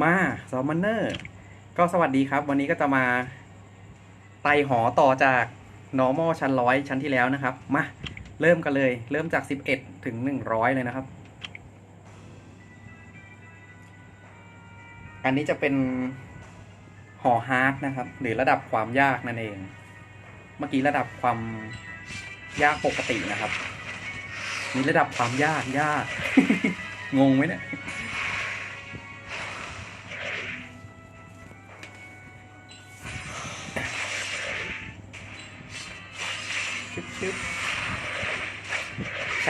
มาซอมมอนเนอร์ ก็สวัสดีครับ วันนี้ก็จะมาไต่หอต่อจาก normal ชั้นร้อยชั้นที่แล้วนะครับ มาเริ่มกันเลย เริ่มจาก 11 ถึง 100 เลยนะครับ อันนี้จะเป็นหอฮาร์ดนะครับ หรือระดับความยากนั่นเอง เมื่อกี้ระดับความยากปกตินะครับมีระดับความยากยาก งงไหมเนี่ย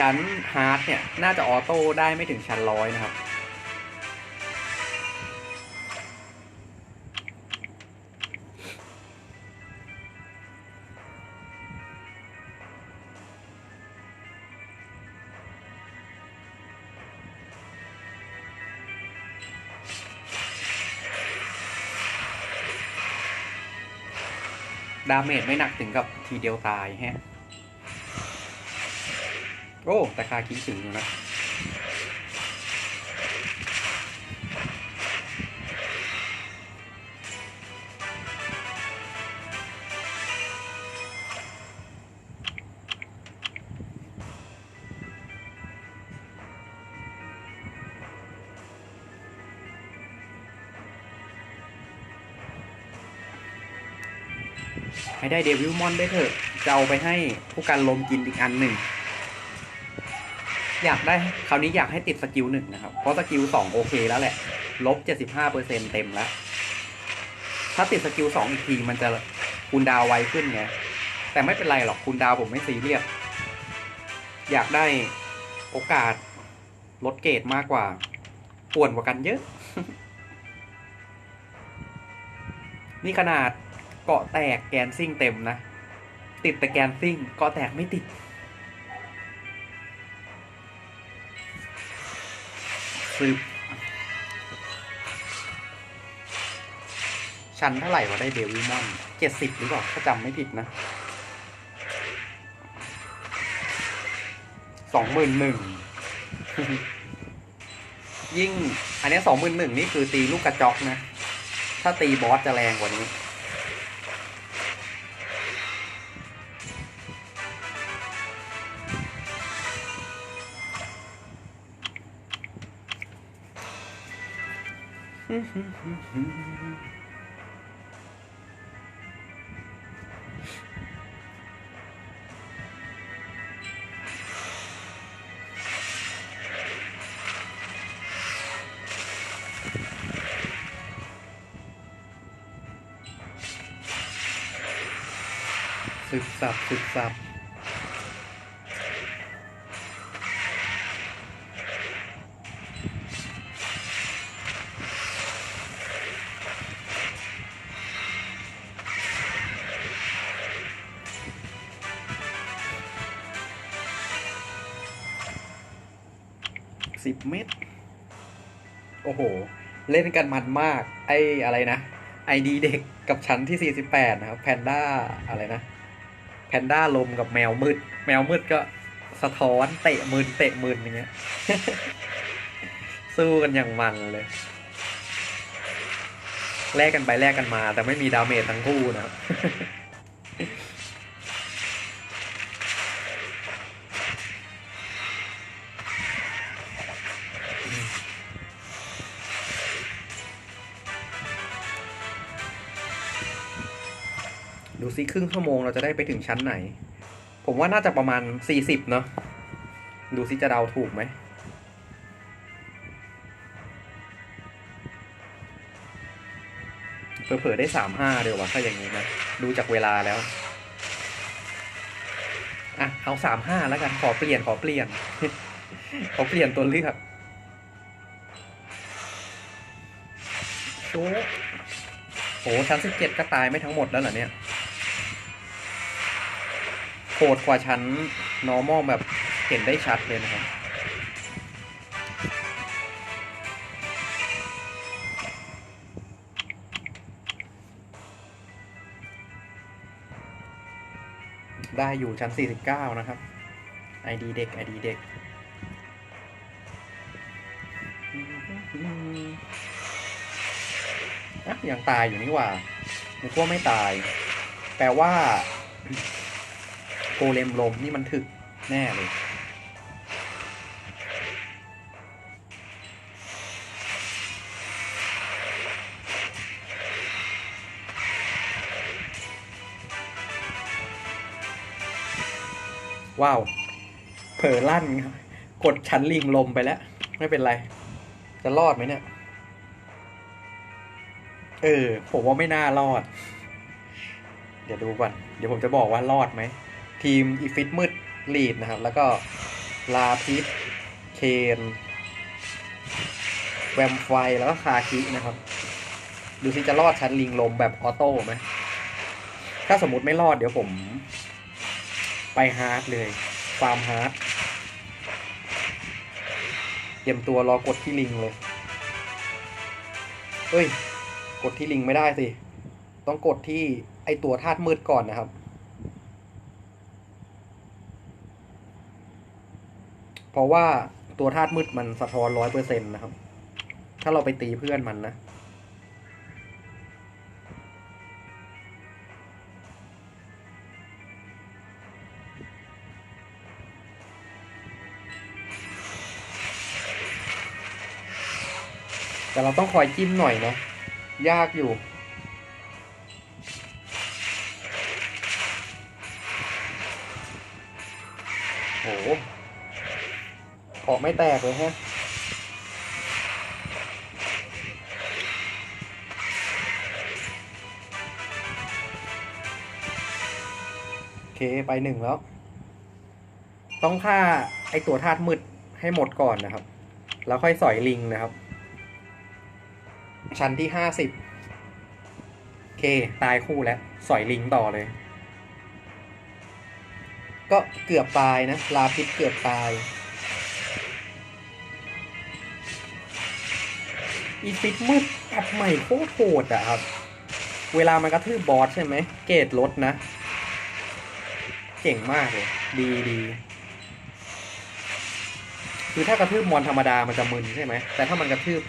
ชั้นฮาร์ดเนี่ย น่าจะออโต้ได้ไม่ถึงชั้นร้อยนะครับ ดาเมจไม่หนักถึงกับทีเดียวตายแฮะ โอ้แต่คาคิถึงอยู่นะให้ได้เดวิลมอนได้เถอะจะเอาไปให้ผู้การลมกินอีกอันหนึ่ง อยากได้คราวนี้อยากให้ติดสกิลหนึ่งนะครับ เพราะสกิลสองโอเคแล้วแหละ ลบเจ็ดสิบห้าเปอร์เซ็นเต็มแล้ว ถ้าติดสกิลสองอีกทีมันจะคูณดาวไวขึ้นไง แต่ไม่เป็นไรหรอกคูณดาวผมไม่ซีเรียส อยากได้โอกาสลดเกรดมากกว่าป่วนกว่ากันเยอะ นี่ขนาดเกาะแตกแกนซิ่งเต็มนะ ติดแต่แกนซิ่งเกาะแตกไม่ติด ซึบชั้นเท่าไหร่วะได้เดวิมอนเจ็ดสิบหรือเปล่าถ้าจำไม่ผิดนะสองหมื่นหนึ่งยิ่ง อันนี้สองหมื่นหนึ่งนี่คือตีลูกกระจอกนะ ถ้าตีบอสจะแรงกว่านี้ สึกสับสึกสับ เล่นกันมันมาก ไอ้อะไรนะไอดีเด็กกับชั้นที่ 48 นะครับแพนด้าอะไรนะแพนด้าลมกับแมวมืด แมวมืดก็สะท้อนเตะมืนเตะมืนอย่างเงี้ย สู้กันอย่างมันเลยแลกกันไปแลกกันมา แต่ไม่มีดาเมจทั้งคู่นะครับ ซิครึ่งชั่วโมงเราจะได้ไปถึงชั้นไหน ผมว่าน่าจะประมาณสี่สิบเนาะดูซิจะเดาถูกไหมเผลอๆได้สามห้าเดียววะถ้าอย่างนี้นะ ดูจากเวลาแล้ว อะ เอาสามห้าแล้วกัน ขอเปลี่ยน ขอเปลี่ยน ขอเปลี่ยนตัวเลือกโอ้โหชั้นสิบเจ็ดก็ตายไม่ทั้งหมดแล้วเหรอเนี่ย ดกว่าชั้น normal แบบเห็นได้ชัดเลยนะครับ ได้อยู่ชั้น 49 นะครับ ID เด็ก ID เด็กอะยังตายอยู่นี่ว่านึกว่าไม่ตาย แปลว่า โกเลมลมนี่มันถึกแน่เลยว้าว เผลอลั่นครับ กดชั้นลิงลมไปแล้ว ไม่เป็นไร จะรอดไหมเนี่ย เออ ผมว่าไม่น่ารอด เดี๋ยวดูก่อน เดี๋ยวผมจะบอกว่ารอดไหม ทีมอีฟิตมืดลีดนะครับ แล้วก็ลาพิษเคนแวมไฟแล้วก็คาคินะครับ ดูสิจะรอดชั้นลิงลมแบบออโต้ไหมถ้าสมมติไม่รอดเดี๋ยวผม ไปฮาร์ดเลยฟาร์มฮาร์ดเตรียมตัวรอกดที่ลิงเลยเอ้ย กดที่ลิงไม่ได้สิ ต้องกดที่ไอตัวธาตุมืดก่อนนะครับ เพราะว่าตัวธาตุมืดมันสะท้อนร้อยเปอร์เซ็นต์นะครับ ถ้าเราไปตีเพื่อนมันนะแต่เราต้องคอยจิ้มหน่อยนะ ยากอยู่ ไม่แตกเลยฮะโอเคไปหนึ่งแล้ว ต้องฆ่าไอตัวธาตุมืดให้หมดก่อนนะครับ แล้วค่อยสอยลิงนะครับ ชั้นที่ห้าสิบโอเค ตายคู่แล้ว สอยลิงต่อเลยก็เกือบตายนะลาพิษเกือบตาย อีฟิตมืดตัดใหม่โคตรโหดอะครับ เวลามันกระทืบบอสใช่ไหม เกรดลดนะเก่งมากเลย ดีดีคือถ้ากระทืบมอนธรรมดามันจะมึนใช่ไหม แต่ถ้ามันกระทืบ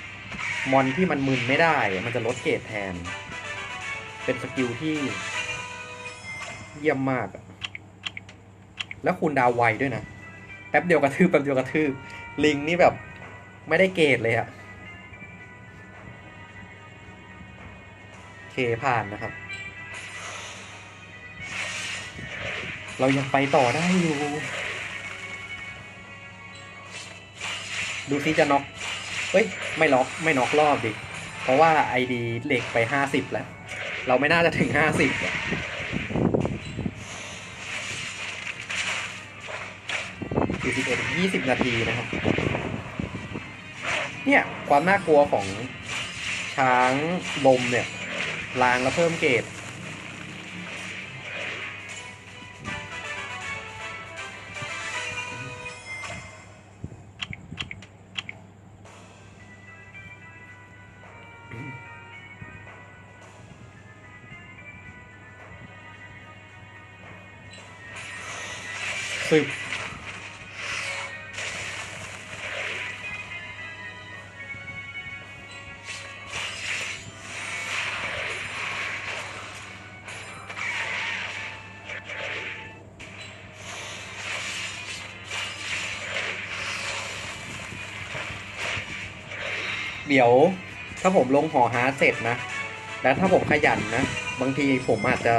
มอนที่มันมึนไม่ได้ มันจะลดเกรดแทน เป็นสกิลที่ เยี่ยมมากอะแล้วคูณดาวไวด้วยนะ แป๊บเดียวกระทืบแป๊บเดียวกระทืบ ลิงนี่แบบ ไม่ได้เกรดเลยอะ เคผ่านนะครับ เรายังไปต่อได้อยู่ ดูซิจะน็อกเฮ้ย ไม่ล็อกไม่น็อกรอบดิ เพราะว่าไอดีเหล็กไปห้าสิบแล้ว เราไม่น่าจะถึงห้าสิบสี่สิบเอ็ดยี่สิบนาทีนะครับ เนี่ย ความน่ากลัวของช้างลมเนี่ย ลางแล้วเพิ่มเกรดสิบ เดี๋ยวถ้าผมลงหอฮาร์เสร็จนะ แล้วถ้าผมขยันนะ บางทีผมอาจจะ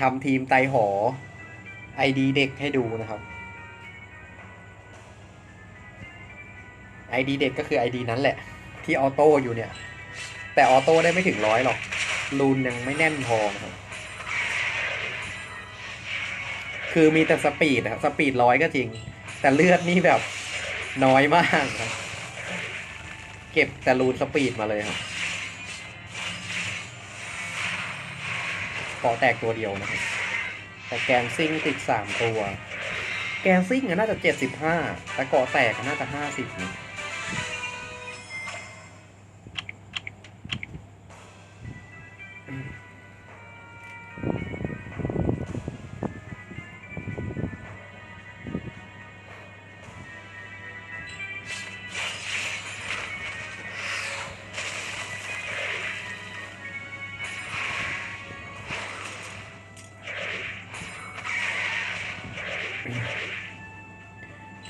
ทำทีมไตหอไอดีเด็กให้ดูนะครับไอดีเด็กก็คือไอดีนั้นแหละ ที่ออโต้อยู่เนี่ย แต่ออโต้ได้ไม่ถึงร้อยหรอกรูนยังไม่แน่นพอนะครับคือมีแต่สปีดนะครับสปีดร้อยก็จริง แต่เลือดนี่แบบน้อยมากครับ เก็บแต่รูนสปีดมาเลยครับขอแตกตัวเดียวนะครับ แต่แกนซิ่งติดสามตัว แกนซิ่งน่าจะเจ็ดสิบห้าแต่เกาะแตกน่าจะห้าสิบนะ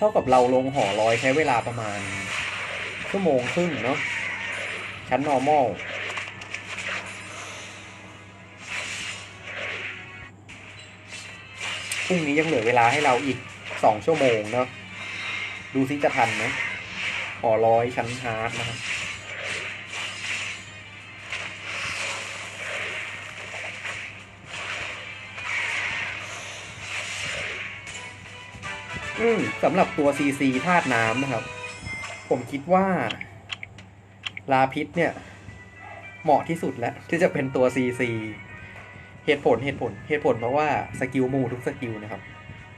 ากับเราลงหอลอยใช้เวลาประมาณ ชั่วโมงครึ่งเนาะชั้น normal พรุ่งนี้ยังเหลือเวลาให้เราอีกสองชั่วโมงเนาะดูซิจะทันไหมหอร้อยชั้นฮาร์ดนะครับ อืมสำหรับตัว CC ธาตุน้ำนะครับ ผมคิดว่า ลาพิษเนี่ย เหมาะที่สุดแล้ว ที่จะเป็นตัว CC เหตุผลเหตุผล เหตุผลเพราะว่าสกิลมูทุกสกิลนะครับ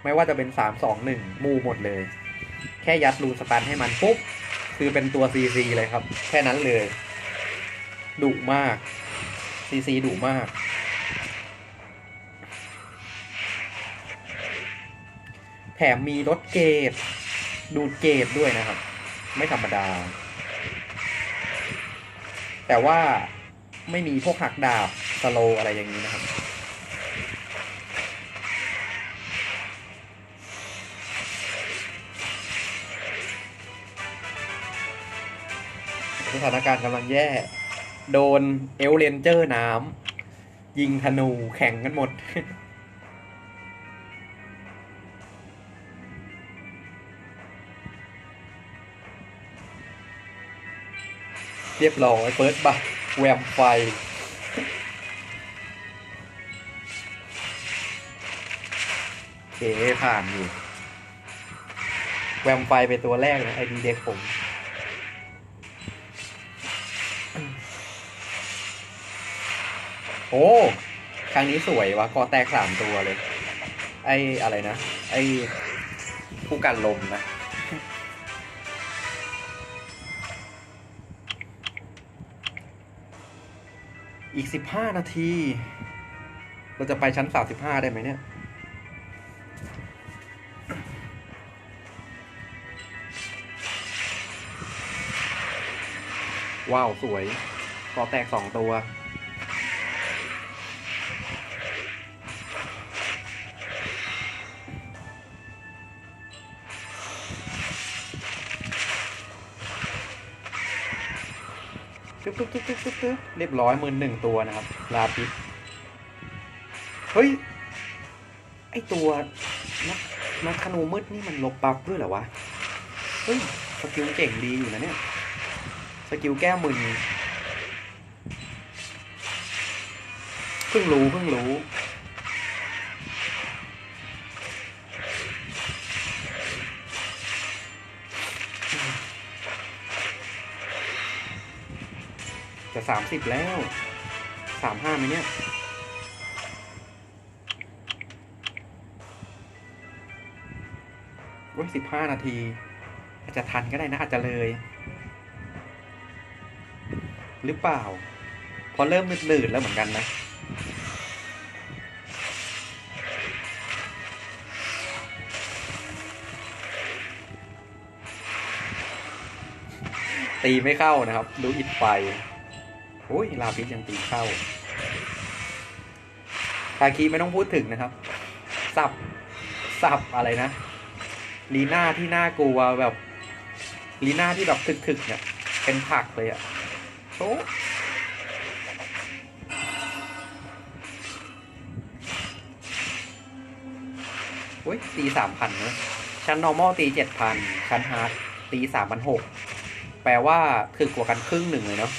ไม่ว่าจะเป็นสามสองหนึ่งมูหมดเลย แค่ยัดรูนสตันให้มันปุ๊บ คือเป็นตัว CC เลยครับ แค่นั้นเลยดุมาก CC ดุมาก แถมมีรถเกตดูดเกตด้วยนะครับ ไม่ธรรมดา แต่ว่าไม่มีพวกหักดาบสโลอะไรอย่างนี้นะครับ สถานการณ์กำลังแย่ โดนเอลเลนเจอร์น้ำยิงธนูแข่งกันหมด เรียบร้อยเฟิร์สบัตแวมไฟ โอเคผ่านอยู่ แวมไฟเป็นตัวแรกนะไอดีเด็กผม โอ้ ครั้งนี้สวยวะกอแตกสามตัวเลย ไออะไรนะ ไอผู้กันลมนะ อีกสิบห้านาที เราจะไปชั้นสามสิบห้าได้ไหมเนี่ย ว้าว สวยกอแตกสองตัว ตึ๊บตึ๊บตึ๊บตึ๊บตึ๊บเรียบร้อยหมืนหนึ่งตัวนะครับ ลาพิสเฮ้ย ไอตัวนักนักขนูมืดนี่มันลบบัฟด้วยเหรอวะ เฮ้ย สกิลเก่งดีอยู่นะเนี่ย สกิลแก้มึนเพิ่งรู้เพิ่งรู้ สามสิบแล้วสามห้าไหมเนี่ยโอ้ยสิบห้านาที อาจจะทันก็ได้นะ อาจจะเลย หรือเปล่า พอเริ่มนืดๆแล้วเหมือนกันนะตีไม่เข้านะครับ ดูอิดไฟ โอ้ยลาปิสยังตีเข้าทาคีไม่ต้องพูดถึงนะครับ สับ สับอะไรนะ ลีน่าที่น่ากลัวแบบ ลีน่าที่แบบถึกๆเนี่ย เป็นผักเลยอะโชโอ้ยตีสามพันนะชั้น normal ตีเจ็ดพันชั้น hard ตีสามพันหกแปลว่าถึกกว่ากันครึ่งหนึ่งเลยเนาะ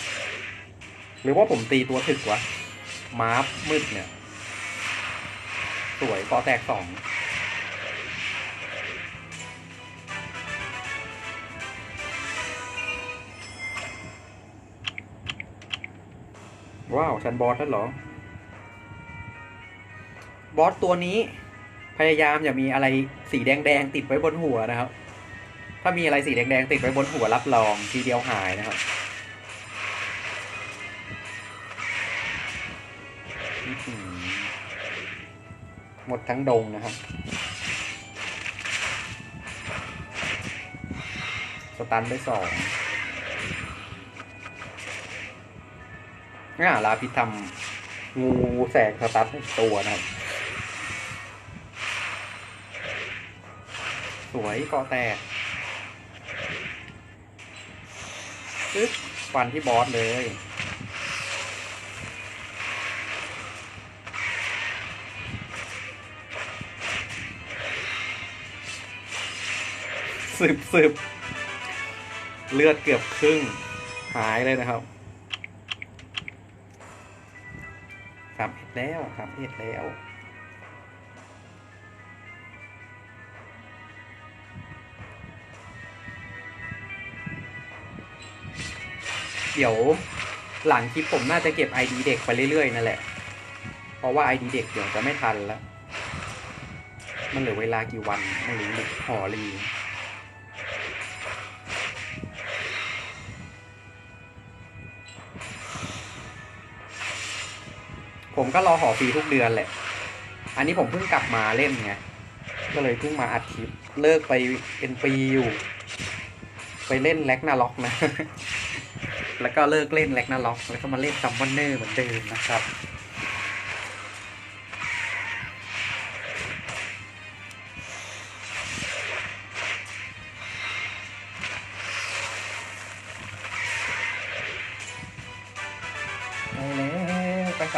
หรือว่าผมตีตัวถึกวะ มาร์ฟมืดเนี่ย สวยกอแตกสองว้าวฉันบอสแล้วเหรอ บอสตัวนี้ พยายามอย่ามีอะไรสีแดงๆติดไว้บนหัวนะครับ ถ้ามีอะไรสีแดงๆติดไว้บนหัวรับรองทีเดียวหายนะครับ หมดทั้งดงนะครับ สตันได้สองง่าลาพิษทำงูแสงสตันตัวนะครับ สวยเกาะแตกปึ๊บฟันที่บอสเลย สืบสืบเลือดเกือบครึ่ง หายเลยนะครับสามเอ็ดแล้วสามเอ็ดแล้วเดี๋ยวหลังคลิปผมน่าจะเก็บ ID เด็กไปเรื่อยๆนั่นแหละ เพราะว่า ID เด็กเดี๋ยวจะไม่ทันแล้ว มันเหลือเวลากี่วันไม่รู้หอรี ก็รอหอฟรีทุกเดือนแหละ อันนี้ผมเพิ่งกลับมาเล่นไง ก็เลยเพิ่งมาอัดคลิปเลิกไปเป็นปีอยู่ ไปเล่นแล็กนาล็อกนะ แล้วก็เลิกเล่นแล็กนาล็อก แล้วก็มาเล่นซัมมอนเนอร์เหมือนเดิมนะครับ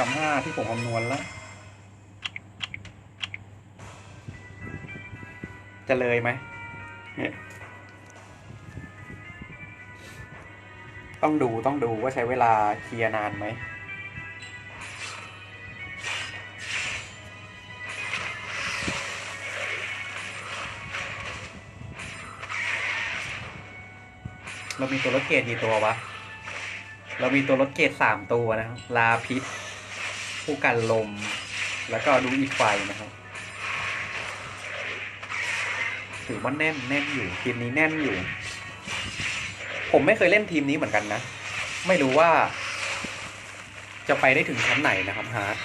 ามห้าที่ผมคำนวณแล้วจะเลยไหมเนี่ยต้องดูต้องดูว่าใช้เวลาเคลียร์นานไหม เรามีตัวรถเกตกี่ตัววะ เรามีตัวรถเกตสามตัวนะครับ ลาพิษ ผู้กันลม แล้วก็ดูอีกไฟนะครับถือว่าแน่นแน่นอยู่ทีมนี้แน่นอยู่ ผมไม่เคยเล่นทีมนี้เหมือนกันนะ ไม่รู้ว่า จะไปได้ถึงชั้นไหนนะครับฮาร์ด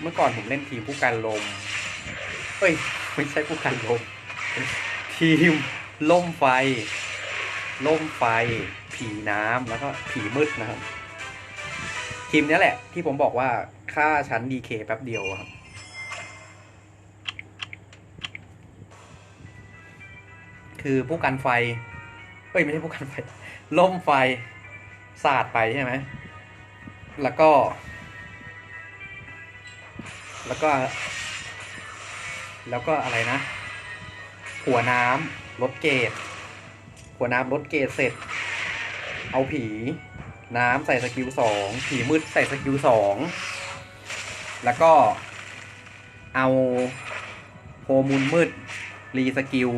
เมื่อก่อนผมเล่นทีมผู้กันลมเอ้ยไม่ใช่ผู้กันลม ทีมล่มไฟ ล่มไฟ ผีน้ำแล้วก็ผีมืดนะครับ ทีมนี้แหละ ที่ผมบอกว่าค่าชั้นดีเคแป๊บเดียวครับคือผู้กันไฟ เอ้ย ไม่ใช่ผู้กันไฟ ล่มไฟ สาดไปใช่ไหม แล้วก็ แล้วก็ แล้วก็อะไรนะ หัวน้ำลดเกรดหัวน้ำลดเกรดเสร็จ เอาผี น้ำใส่สกิลสองผีมืดใส่สกิลสองแล้วก็เอาโฮมูลมืด รีสกิล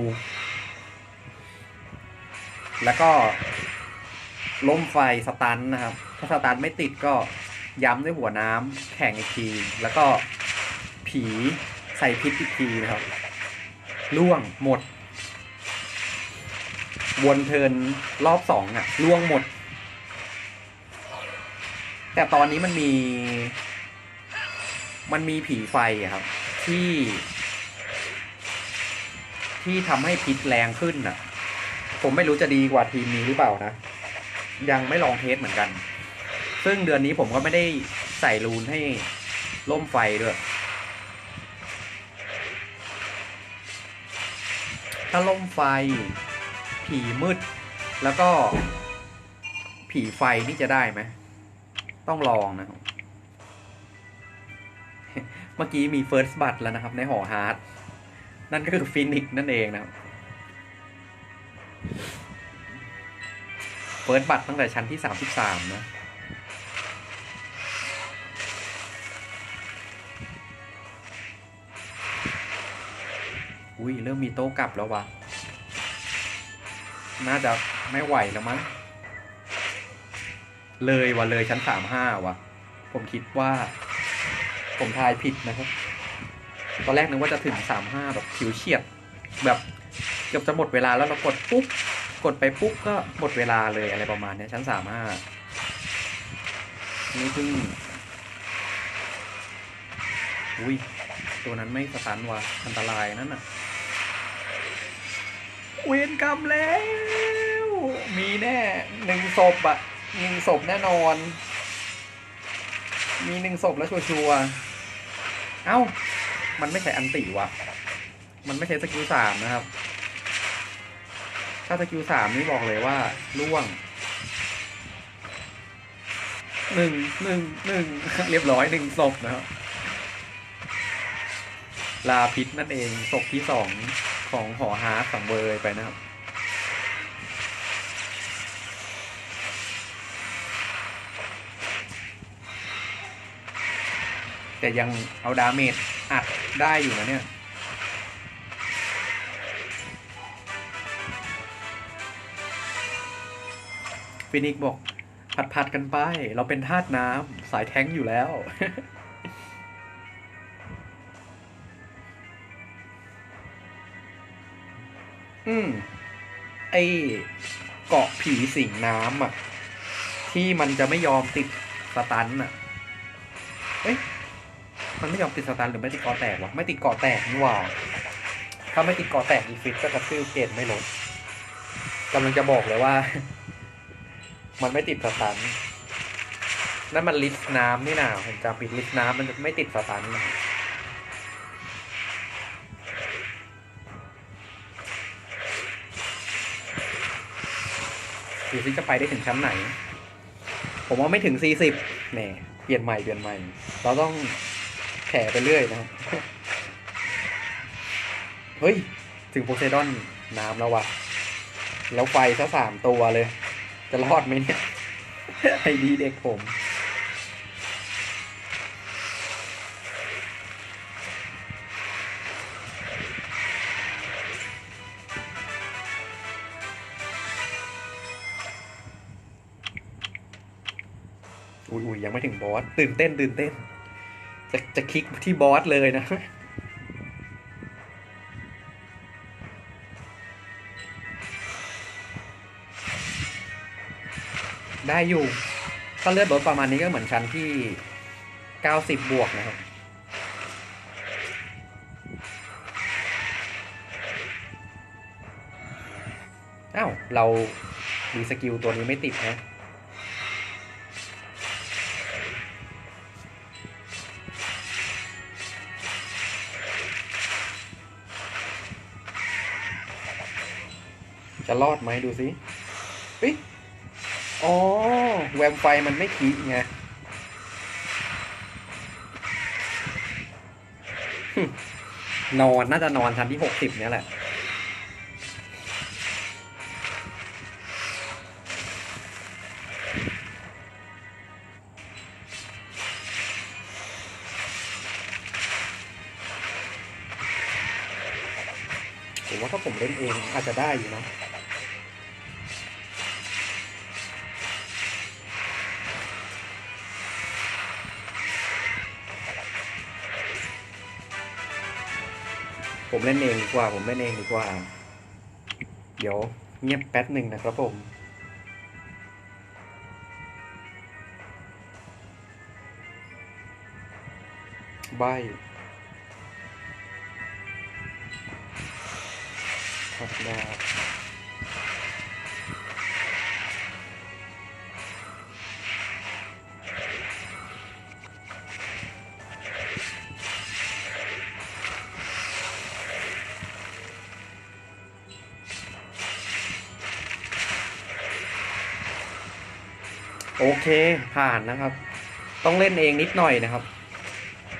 แล้วก็ล้มไฟสตันนะครับ ถ้าสตันไม่ติดก็ย้ำด้วยหัวน้ำแข่งอีกที แล้วก็ผีใส่พิษอีกทีนะครับล่วงหมด วนเทินรอบสองอะล่วงหมด แต่ตอนนี้มันมี มันมีผีไฟครับ ที่ ที่ทำให้พิษแรงขึ้นอะผมไม่รู้จะดีกว่าทีมนี้หรือเปล่านะ ยังไม่ลองเทสเหมือนกัน ซึ่งเดือนนี้ผมก็ไม่ได้ใส่รูนให้ล่มไฟด้วย ถ้าล่มไฟ ผีมืด แล้วก็ ผีไฟนี่จะได้ไหม ต้องลองนะครับ เมื่อกี้มีเฟิร์สบัตแล้วนะครับ ในหอฮาร์ดนั่นก็คือฟินิกนั่นเองนะครับเฟิร์สบัตตั้งแต่ชั้นที่สามสิบสามนะอุ้ยเริ่มมีโต้กลับแล้ววะ น่าจะไม่ไหวแล้วมั้ง เลยว่ะเลยชั้นสามห้าว่ะ ผมคิดว่า ผมทายผิดนะครับ ตอนแรกนึกว่าจะถึงสามห้าแบบผิวเฉียด แบบเกือบจะหมดเวลาแล้วเรากดปุ๊บกดไปปุ๊บก็หมดเวลาเลยอะไรประมาณเนี้ยชั้นสามห้านี่เพิ่งอุ้ยตัวนั้นไม่สตันว่ะอันตรายนั่นน่ะเวรกรรมแล้ว มีแน่หนึ่งศพอะ หนึ่งศพแน่นอน มีหนึ่งศพแล้วชัวร์เอ้า มันไม่ใช่อันติวะมันไม่ใช่สกิลสามนะครับ ถ้าสกิลสามนี่บอกเลยว่าล่วงหนึ่งหนึ่งหนึ่งเรียบร้อยหนึ่งศพนะครับ ลาพิษนั่นเองศพที่สองของหอฮาร์สังเวยไปนะครับ แต่ยังเอาดาเมจอัดได้อยู่นะเนี่ยฟินิกบอก ผัดผัดๆกันไป เราเป็นธาตุน้ำสายแท้งอยู่แล้ว อืม ไอเกาะผีสิงน้ำอะ ที่มันจะไม่ยอมติดสตันอะ เอ้ย มันไม่ยอมติดสตันหรือไม่ติดกาะแตกวะไม่ติดกาะแตกนี่หว่า ถ้าไม่ติดกาะแตกอีฟิตก็กระทืบเกตไม่ลดกำลังจะบอกเลยว่า มันไม่ติดสตันนั่นมันลิฟต์น้ำนี่นาผมจำผิดลิฟต์น้ำมันจะไม่ติดสตันนะดูซิจะไปได้ถึงชั้นไหน ผมว่าไม่ถึงสี่สิบแหมเปลี่ยนใหม่ เปลี่ยนใหม่ เราต้อง แข่ไปเรื่อยนะครับเฮ้ย ถึงโพไซดอนน้ำแล้ววะแล้วไฟซะสามตัวเลย จะรอดไหมเนี่ย ไอดีเด็กผมอุ้ยยังไม่ถึงบอสตื่นเต้นตื่นเต้น จะคลิกที่บอสเลยนะได้อยู่ ถ้าเลือดลดประมาณนี้ก็เหมือนชั้นที่เก้าสิบบวกนะครับ อ้าว เรามีสกิลตัวนี้ไม่ติดนะ จะรอดไหมดูสิเฮ้ยอ๋อ แวมไฟมันไม่ขีไงนอนน่าจะนอนชั้นที่หกสิบเนี่ยแหละ ผมว่าถ้าผมเล่นเองอาจจะได้อยู่นะ ล่นเองดีกว่า ผมเล่นเองดีกว่า เดี๋ยวเงียบแป๊บหนึ่งนะครับผมใบครับได้โเคผ่านนะครับ ต้องเล่นเองนิดหน่อยนะครับ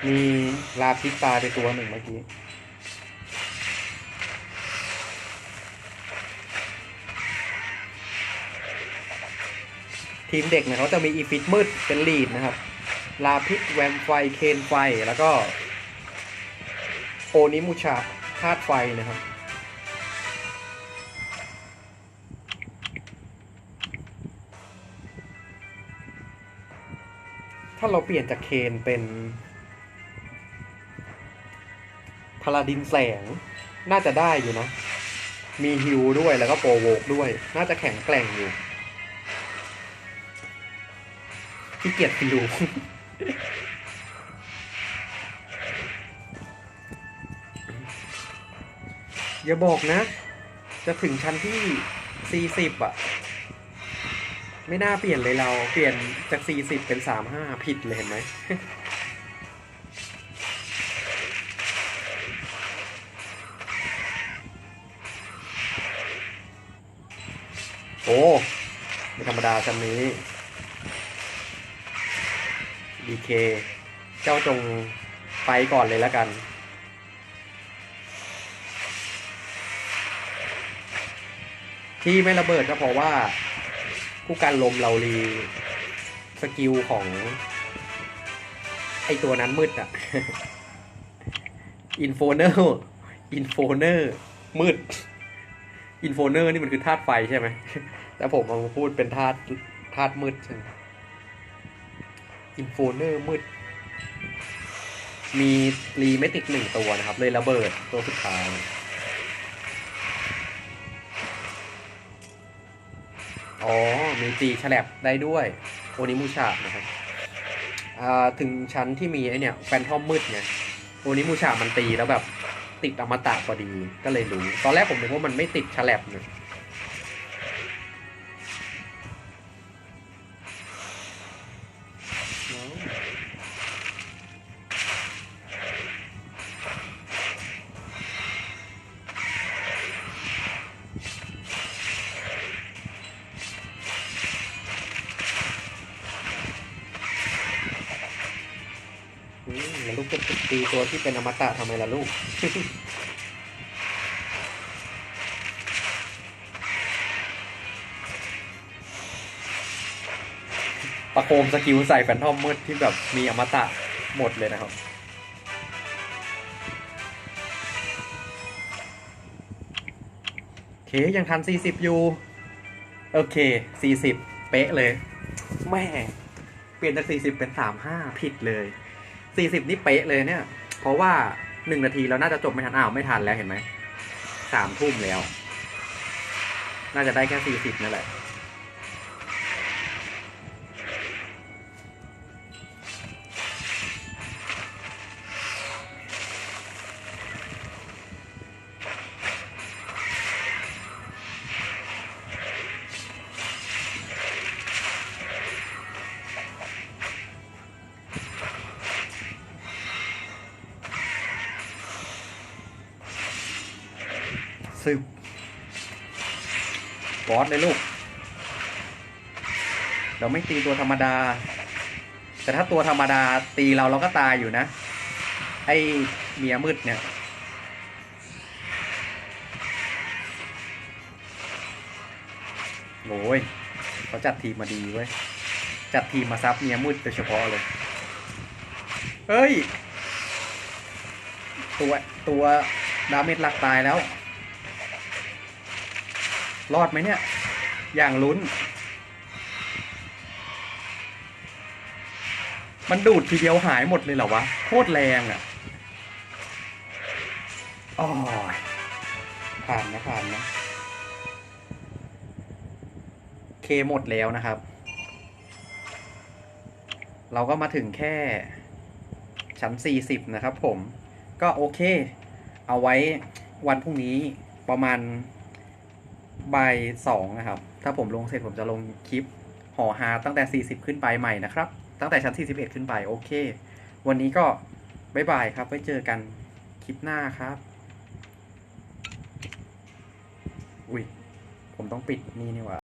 มีลาพิตาไปตัวหนึ่งเมื่อกี้ทีมเด็กเนี่ยเขาจะมีอีฟิตมืดเป็นลีดนะครับ ลาพิษแวมไฟ เคนไฟ แล้วก็ โอนิมูชาธาตุไฟนะครับ ถ้าเราเปลี่ยนจากเคนเป็นพาลาดินแสง น่าจะได้อยู่นะ มีฮิวด้วยแล้วก็โปรโวกด้วย น่าจะแข็งแกร่งอยู่ขี้เกียจฟิวอย่าบอกนะ จะถึงชั้นที่ 40 อะ ไม่น่าเปลี่ยนเลยเราเปลี่ยนจาก40เป็น35ผิดเลยเห็นไหมโอ้ไม่ธรรมดาชั้นนี้ดีเคเจ้าจงไปก่อนเลยแล้วกัน ที่ไม่ระเบิดก็เพราะว่า ผู้การลมเรารีสกิลของ ไอตัวนั้นมืดอะอินโฟเนอร์อินโฟเนอร์มืด อินโฟเนอร์นี่มันคือธาตุไฟใช่ไหม แต่ผมมาพูดเป็นธาตุธาตุมืดใช่ไหมอินโฟเนอร์มืด มีรีไม่ติดหนึ่งตัวนะครับ เลยระเบิดตัวสุดท้าย อ๋อ มีตีฉลับได้ด้วยโอนิมูชานะครับถึงชั้นที่มีไอเนี่ยแฟนทอมมืดไงโอนิมูชามันตีแล้วแบบติดอมตะพอดีก็เลยรู้ ตอนแรกผมนึกว่ามันไม่ติดฉลับเนี่ย จะตีตัวที่เป็นอมตะทำไมล่ะลูก ประโคมสกิลใส่แฟนทอมมืดที่แบบมีอมตะหมดเลยนะครับโอเคยังทัน 40 อยู่ โอเค 40 เป๊ะเลย แม่ เปลี่ยนจาก 40 เป็น 35 ผิดเลย 40นี่เป๊ะเลยเนี่ย เพราะว่า1นาทีเราน่าจะจบไม่ทันอ้าวไม่ทันแล้วเห็นไหมสามทุ่มแล้ว น่าจะได้แค่40นั่นแหละ สเลยลูก เราไม่ตีตัวธรรมดา แต่ถ้าตัวธรรมดาตีเราเราก็ตายอยู่นะ ไอเมียมืดเนี่ย โอ้ยเขาจัดทีมมาดีเว้ย จัดทีมมาซับเมียมืดโดยเฉพาะเลย เฮ้ย ตัวตัวดาเมจหลักตายแล้ว รอดไหมเนี่ย อย่างลุ้น มันดูดทีเดียวหายหมดเลยเหรอวะ โคตรแรงอะอ๋อยผ่านนะผ่านนะเคหมดแล้วนะครับ เราก็มาถึงแค่ชั้น 40 นะครับผม ก็โอเค เอาไว้วันพรุ่งนี้ประมาณ บ่ายสองนะครับ ถ้าผมลงเสร็จผมจะลงคลิปห่อฮาตั้งแต่ 40 ขึ้นไปใหม่นะครับ ตั้งแต่ชั้น 41 ขึ้นไป โอเค วันนี้ก็บ๊ายบายครับ ไว้เจอกันคลิปหน้าครับ อุ้ย ผมต้องปิดนี่นี่ว่า